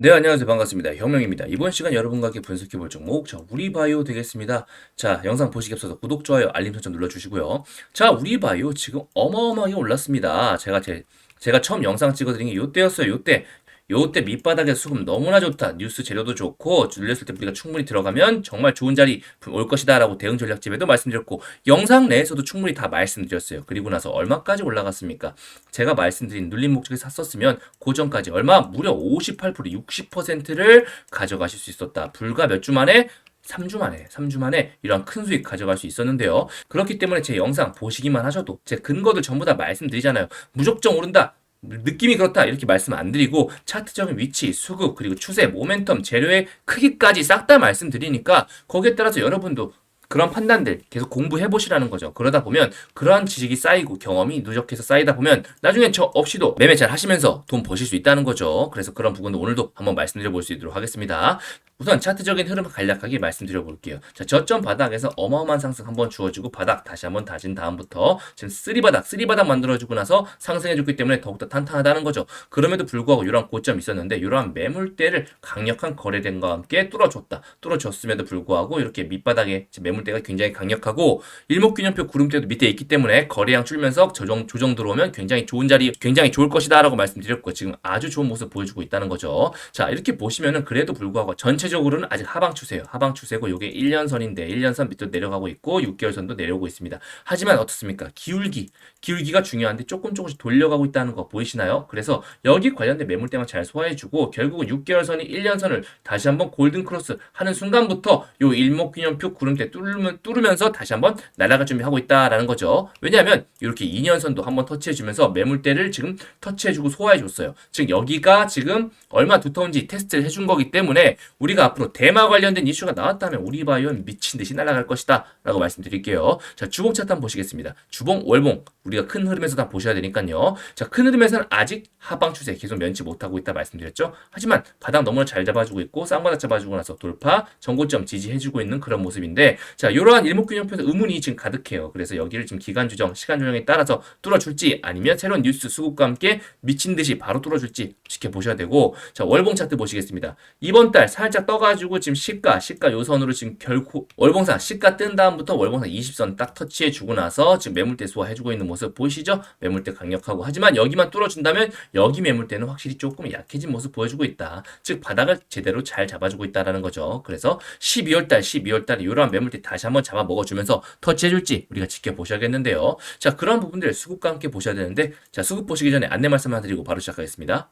네, 안녕하세요. 반갑습니다. 혁명입니다. 이번 시간 여러분과 함께 분석해 볼 종목, 자, 우리바이오 되겠습니다. 자, 영상 보시기 앞서서 구독, 좋아요, 알림 설정 눌러주시고요. 자, 우리바이오 지금 어마어마하게 올랐습니다. 제가 제, 제가 처음 영상 찍어드린 게 요때였어요. 요때. 요때 밑바닥에 수급 너무나 좋다. 뉴스 재료도 좋고 눌렸을 때 우리가 충분히 들어가면 정말 좋은 자리 올 것이다라고 대응 전략집에도 말씀드렸고 영상 내에서도 충분히 다 말씀드렸어요. 그리고 나서 얼마까지 올라갔습니까? 제가 말씀드린 눌림 목적에 샀었으면 고전까지 얼마 무려 58% 60%를 가져가실 수 있었다. 불과 몇 주 만에 3주 만에, 3주 만에 이러한 큰 수익 가져갈 수 있었는데요. 그렇기 때문에 제 영상 보시기만 하셔도 제 근거들 전부 다 말씀드리잖아요. 무조건 오른다. 느낌이 그렇다 이렇게 말씀 안 드리고 차트적인 위치, 수급 그리고 추세, 모멘텀, 재료의 크기까지 싹 다 말씀드리니까 거기에 따라서 여러분도 그런 판단들 계속 공부해 보시라는 거죠. 그러다 보면 그러한 지식이 쌓이고 경험이 누적해서 쌓이다 보면 나중에 저 없이도 매매 잘 하시면서 돈 버실 수 있다는 거죠. 그래서 그런 부분도 오늘도 한번 말씀드려 볼 수 있도록 하겠습니다. 우선 차트적인 흐름을 간략하게 말씀드려 볼게요. 자, 저점 바닥에서 어마어마한 상승 한번 주어주고 바닥 다시 한번 다진 다음부터 지금 쓰리 바닥, 쓰리 바닥 만들어주고 나서 상승해줬기 때문에 더욱더 탄탄하다는 거죠. 그럼에도 불구하고 이러한 고점이 있었는데 이러한 매물대를 강력한 거래된과 함께 뚫어줬다. 뚫어줬음에도 불구하고 이렇게 밑바닥에 매물대가 굉장히 강력하고 일목균형표 구름대도 밑에 있기 때문에 거래량 줄면서 조정, 조정 들어오면 굉장히 좋은 자리, 굉장히 좋을 것이다 라고 말씀드렸고 지금 아주 좋은 모습 보여주고 있다는 거죠. 자, 이렇게 보시면은 그래도 불구하고 전체 전체적으로는 아직 하방 추세예요. 하방 추세고 이게 1년선인데 1년선 밑으로 내려가고 있고 6개월선도 내려오고 있습니다. 하지만 어떻습니까? 기울기. 기울기가 중요한데 조금 조금씩 돌려가고 있다는 거 보이시나요? 그래서 여기 관련된 매물대만 잘 소화해주고 결국은 6개월선이 1년선을 다시 한번 골든 크로스 하는 순간부터 요 일목균형표 구름대 뚫으면, 뚫으면서 다시 한번 날아갈 준비하고 있다라는 거죠. 왜냐하면 이렇게 2년선도 한번 터치해주면서 매물대를 지금 터치해주고 소화해줬어요. 즉 여기가 지금 얼마 두터운지 테스트를 해준 거기 때문에 우리가 우리가 앞으로 대마 관련된 이슈가 나왔다면 우리 바이오는 미친 듯이 날아갈 것이다 라고 말씀드릴게요. 자 주봉 차트 한번 보시겠습니다. 주봉, 월봉 우리가 큰 흐름에서 다 보셔야 되니까요. 자 큰 흐름에서는 아직 하방 추세 계속 면치 못하고 있다 말씀드렸죠. 하지만 바닥 너무나 잘 잡아주고 있고 쌍바닥 잡아주고 나서 돌파, 전고점 지지해주고 있는 그런 모습인데 자 이러한 일목균형표에서 의문이 지금 가득해요. 그래서 여기를 지금 기간 주정, 시간 조정에 따라서 뚫어줄지 아니면 새로운 뉴스 수급과 함께 미친 듯이 바로 뚫어줄지 지켜보셔야 되고 자 월봉 차트 보시겠습니다. 이번 달 살짝 떠가지고 지금 시가, 시가 요선으로 지금 결코 월봉상 시가 뜬 다음부터 월봉상 20선 딱 터치해 주고 나서 지금 매물대 소화해 주고 있는 모습 보이시죠? 매물대 강력하고 하지만 여기만 뚫어준다면 여기 매물대는 확실히 조금 약해진 모습 보여주고 있다. 즉 바닥을 제대로 잘 잡아주고 있다라는 거죠. 그래서 12월 달, 12월 달에 이러한 매물대 다시 한번 잡아 먹어주면서 터치해 줄지 우리가 지켜보셔야겠는데요. 자 그런 부분들 수급과 함께 보셔야 되는데 자 수급 보시기 전에 안내 말씀 하나 드리고 바로 시작하겠습니다.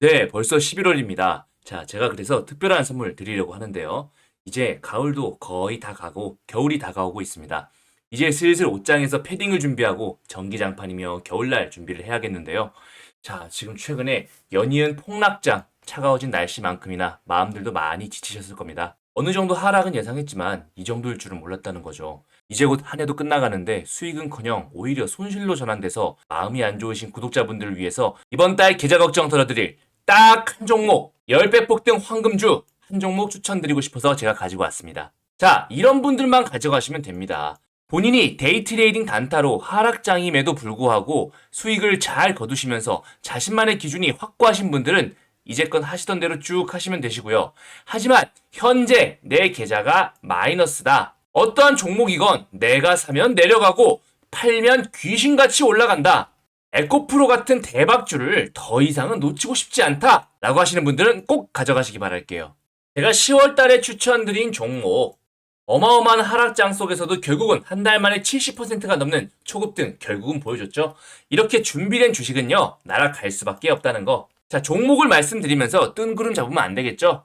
네, 벌써 11월입니다. 자, 제가 그래서 특별한 선물 드리려고 하는데요. 이제 가을도 거의 다 가고 겨울이 다가오고 있습니다. 이제 슬슬 옷장에서 패딩을 준비하고 전기장판이며 겨울날 준비를 해야겠는데요. 자, 지금 최근에 연이은 폭락장, 차가워진 날씨만큼이나 마음들도 많이 지치셨을 겁니다. 어느 정도 하락은 예상했지만 이 정도일 줄은 몰랐다는 거죠. 이제 곧 한 해도 끝나가는데 수익은커녕 오히려 손실로 전환돼서 마음이 안 좋으신 구독자분들을 위해서 이번 달 계좌 걱정 덜어드릴 딱 한 종목 10배 폭 등 황금주 한 종목 추천드리고 싶어서 제가 가지고 왔습니다. 자, 이런 분들만 가져가시면 됩니다. 본인이 데이트레이딩 단타로 하락장임에도 불구하고 수익을 잘 거두시면서 자신만의 기준이 확고하신 분들은 이제껏 하시던 대로 쭉 하시면 되시고요. 하지만 현재 내 계좌가 마이너스다. 어떠한 종목이건 내가 사면 내려가고 팔면 귀신같이 올라간다. 에코프로 같은 대박주를 더 이상은 놓치고 싶지 않다 라고 하시는 분들은 꼭 가져가시기 바랄게요. 제가 10월 달에 추천드린 종목 어마어마한 하락장 속에서도 결국은 한 달 만에 70%가 넘는 초급등 결국은 보여줬죠. 이렇게 준비된 주식은요 날아갈 수밖에 없다는 거. 자 종목을 말씀드리면서 뜬구름 잡으면 안 되겠죠.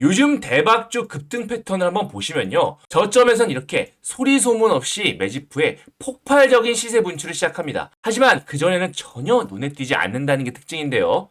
요즘 대박주 급등 패턴을 한번 보시면요. 저점에선 이렇게 소리 소문 없이 매집 후에 폭발적인 시세 분출을 시작합니다. 하지만 그전에는 전혀 눈에 띄지 않는다는 게 특징인데요.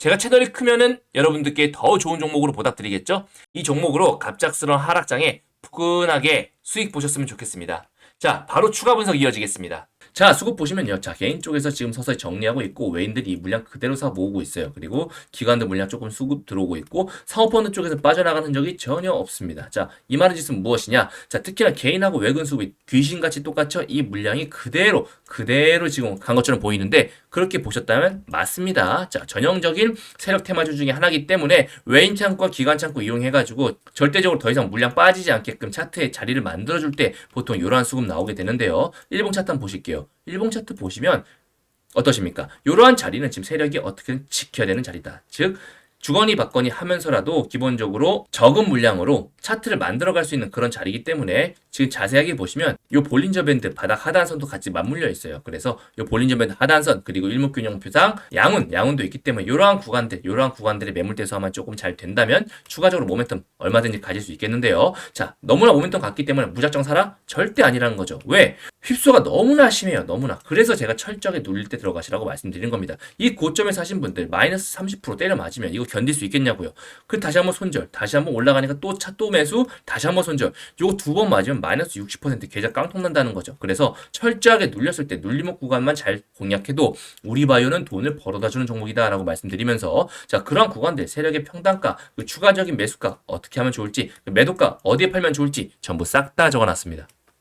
제가 채널이 크면은 여러분들께 더 좋은 종목으로 보답드리겠죠? 이 종목으로 갑작스러운 하락장에 푸근하게 수익 보셨으면 좋겠습니다. 자, 바로 추가 분석 이어지겠습니다. 자, 수급 보시면요. 자, 개인 쪽에서 지금 서서히 정리하고 있고, 외인들이 이 물량 그대로 사 모으고 있어요. 그리고 기관들 물량 조금 수급 들어오고 있고, 사모펀드 쪽에서 빠져나가는 흔적이 전혀 없습니다. 자, 이 말의 짓은 무엇이냐? 자, 특히나 개인하고 외근 수급이 귀신같이 똑같죠? 이 물량이 그대로, 그대로 지금 간 것처럼 보이는데, 그렇게 보셨다면 맞습니다. 자, 전형적인 세력 테마주 중에 하나이기 때문에 외인 창구와 기관 창구 이용해 가지고 절대적으로 더 이상 물량 빠지지 않게끔 차트에 자리를 만들어 줄 때 보통 이러한 수급 나오게 되는데요. 일봉 차트 한번 보실게요. 일봉 차트 보시면 어떠십니까? 이러한 자리는 지금 세력이 어떻게든 지켜야 되는 자리다. 즉 주거니 받거니 하면서라도 기본적으로 적은 물량으로 차트를 만들어갈 수 있는 그런 자리이기 때문에 지금 자세하게 보시면 이 볼린저 밴드 바닥 하단선도 같이 맞물려 있어요. 그래서 이 볼린저 밴드 하단선 그리고 일목균형표상 양운 양운도 있기 때문에 이러한 구간들 이러한 구간들의 매물대서만 조금 잘 된다면 추가적으로 모멘텀 얼마든지 가질 수 있겠는데요. 자 너무나 모멘텀 갔기 때문에 무작정 사라 절대 아니라는 거죠. 왜 휩소가 너무나 심해요. 너무나 그래서 제가 철저하게 눌릴 때 들어가시라고 말씀드린 겁니다. 이 고점에 사신 분들 마이너스 30% 때려 맞으면 이거 견딜 수 있겠냐고요. 그 다시 한번 손절, 다시 한번 올라가니까 또 차또 매수, 다시 한번 손절. 요거 두 번 맞으면 마이너스 60% 계좌 깡통 난다는 거죠. 그래서 철저하게 눌렸을 때 눌림목 구간만 잘 공략해도 우리 바이오는 돈을 벌어다 주는 종목이다라고 말씀드리면서 자 그런 구간들 세력의 평단가, 그 추가적인 매수가 어떻게 하면 좋을지, 그 매도가 어디에 팔면 좋을지 전부 싹 다 적어놨습니다.